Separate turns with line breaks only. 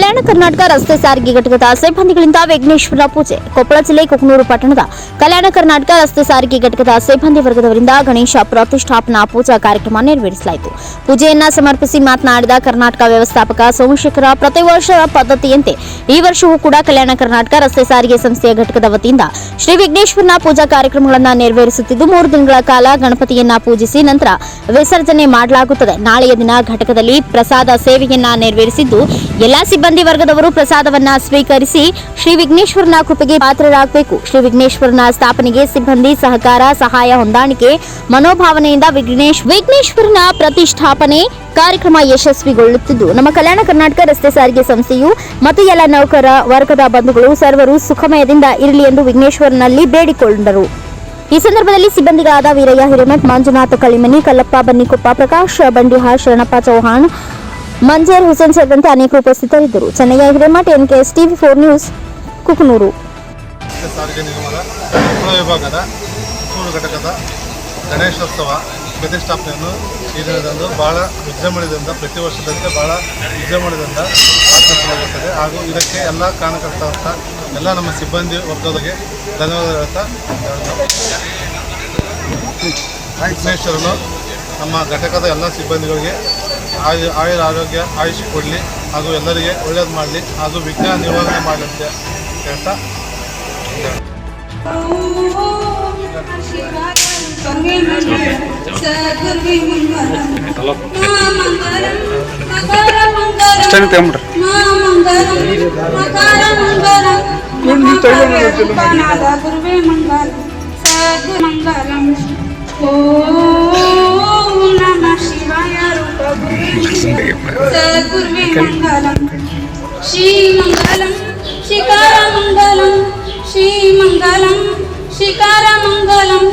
ಕಲ್ಯಾಣ ಕರ್ನಾಟಕ ರಸ್ತೆ ಸಾರಿಗೆ ಘಟಕದ ಸಿಬ್ಬಂದಿಗಳಿಂದ ವಿಘ್ನೇಶ್ವರ ಪೂಜೆ. ಕೊಪ್ಪಳ ಜಿಲ್ಲೆ ಕುಕನೂರು ಪಟ್ಟಣದ ಕಲ್ಯಾಣ ಕರ್ನಾಟಕ ರಸ್ತೆ ಸಾರಿಗೆ ಘಟಕದ ಸಿಬ್ಬಂದಿ ವರ್ಗದವರಿಂದ ಗಣೇಶ ಪ್ರತಿಷ್ಠಾಪನಾ ಪೂಜಾ ಕಾರ್ಯಕ್ರಮ ನೆರವೇರಿಸಲಾಯಿತು. ಪೂಜೆಯನ್ನ ಸಮರ್ಪಿಸಿ ಮಾತನಾಡಿದ ಕರ್ನಾಟಕ ವ್ಯವಸ್ಥಾಪಕ ಸೋಮಶೇಖರ, ಪ್ರತಿ ವರ್ಷ ಪದ್ಧತಿಯಂತೆ ಈ ವರ್ಷವೂ ಕೂಡ ಕಲ್ಯಾಣ ಕರ್ನಾಟಕ ರಸ್ತೆ ಸಾರಿಗೆ ಸಂಸ್ಥೆಯ ಘಟಕದ ವತಿಯಿಂದ ಶ್ರೀ ವಿಘ್ನೇಶ್ವರನ ಪೂಜಾ ಕಾರ್ಯಕ್ರಮಗಳನ್ನು ನೆರವೇರಿಸುತ್ತಿದ್ದು, ಮೂರು ದಿನಗಳ ಕಾಲ ಗಣಪತಿಯನ್ನ ಪೂಜಿಸಿ ನಂತರ ವಿಸರ್ಜನೆ ಮಾಡಲಾಗುತ್ತದೆ. ನಾಳೆಯ ದಿನ ಘಟಕದಲ್ಲಿ ಪ್ರಸಾದ ಸೇವೆಯನ್ನ ನೆರವೇರಿಸಿದ್ದು, ಎಲ್ಲಾ ಸಿಬ್ಬಂದಿ ವರ್ಗದವರು ಪ್ರಸಾದವನ್ನ ಸ್ವೀಕರಿಸಿ ಶ್ರೀ ವಿಘ್ನೇಶ್ವರನ ಕೃಪೆಗೆ ಪಾತ್ರರಾಗಬೇಕು. ಶ್ರೀ ವಿಘ್ನೇಶ್ವರನ ಸ್ಥಾಪನೆಗೆ ಸಿಬ್ಬಂದಿ ಸಹಕಾರ, ಸಹಾಯ ಹೊಂದಾಣಿಕೆ, ಮನೋಭಾವನೆಯಿಂದ ವಿಘ್ನೇಶ್ ವಿಘ್ನೇಶ್ವರನ ಪ್ರತಿಷ್ಠಾಪನೆ ಕಾರ್ಯಕ್ರಮ ಯಶಸ್ವಿಗೊಳ್ಳುತ್ತಿದ್ದು, ನಮ್ಮ ಕಲ್ಯಾಣ ಕರ್ನಾಟಕ ರಸ್ತೆ ಸಾರಿಗೆ ಸಂಸ್ಥೆಯು ಮತ್ತು ಎಲ್ಲ ನೌಕರ ವರ್ಗದ ಬಂಧುಗಳು ಸರ್ವರು ಸುಖಮಯದಿಂದ ಇರಲಿ ಎಂದು ವಿಘ್ನೇಶ್ವರನಲ್ಲಿ ಬೇಡಿಕೊಂಡರು. ಈ ಸಂದರ್ಭದಲ್ಲಿ ಸಿಬ್ಬಂದಿಗಳಾದ ವೀರಯ್ಯ ಹಿರೇಮಠ್, ಮಂಜುನಾಥ ಕಳಿಮನಿ, ಕಲ್ಲಪ್ಪ ಬನ್ನಿಕೊಪ್ಪ, ಪ್ರಕಾಶ್ ಬಂಡಿಹಾಳ್, ಶರಣಪ್ಪ ಚೌಹಾಣ್ ಮಂಜರ್ ಹುಸೇನ್ ಸೇರಿದಂತೆ ಅನೇಕರು ಉಪಸ್ಥಿತರಿದ್ದರು. Channayya Hiremath NKS TV four news, Kukanur.
ವಿಭಾಗದ ಘಟಕದ ಗಣೇಶೋತ್ಸವ ಪ್ರತಿಷ್ಠಾಪನೆಯನ್ನು ಈ ದಿನದಂದು ಬಹಳ ವಿಜೃಂಭಣೆಯಿಂದ, ಪ್ರತಿ ವರ್ಷದಂತೆ ಬಹಳ ವಿಜೃಂಭಣೆಯಿಂದ ಆಚರಿಸಲಾಗುತ್ತದೆ. ಹಾಗೂ ಇದಕ್ಕೆ ಎಲ್ಲ ಕಾರಣಕರ್ತ ಎಲ್ಲ ನಮ್ಮ ಸಿಬ್ಬಂದಿ ವರ್ಗದವರಿಗೆ ಧನ್ಯವಾದ ಹೇಳ್ತಾ ವಿಘ್ನೇಶ್ವರನು ನಮ್ಮ ಘಟಕದ ಎಲ್ಲ ಸಿಬ್ಬಂದಿಗಳಿಗೆ ಆಯು ಆಯುರ ಆರೋಗ್ಯ ಆಯುಷ್ ಕೊಡಲಿ ಹಾಗೂ ಎಲ್ಲರಿಗೆ ಒಳ್ಳೇದು ಮಾಡಲಿ ಹಾಗೂ ವಿಘ್ನ ನಿರ್ವಹಣೆ ಮಾಡಲಿ ಅಂತ ಹೇಳ್ತಾ
ಗುರುವೇ ಮಂಗಲಂ ಓಂ ಮಂಗಲಂ ಶ್ರೀ ಮಂಗಲಂ ಶಿಖರ ಮಂಗಲಂ ಶ್ರೀ ಮಂಗಲಂ ಶಿಖರ ಮಂಗಲಂ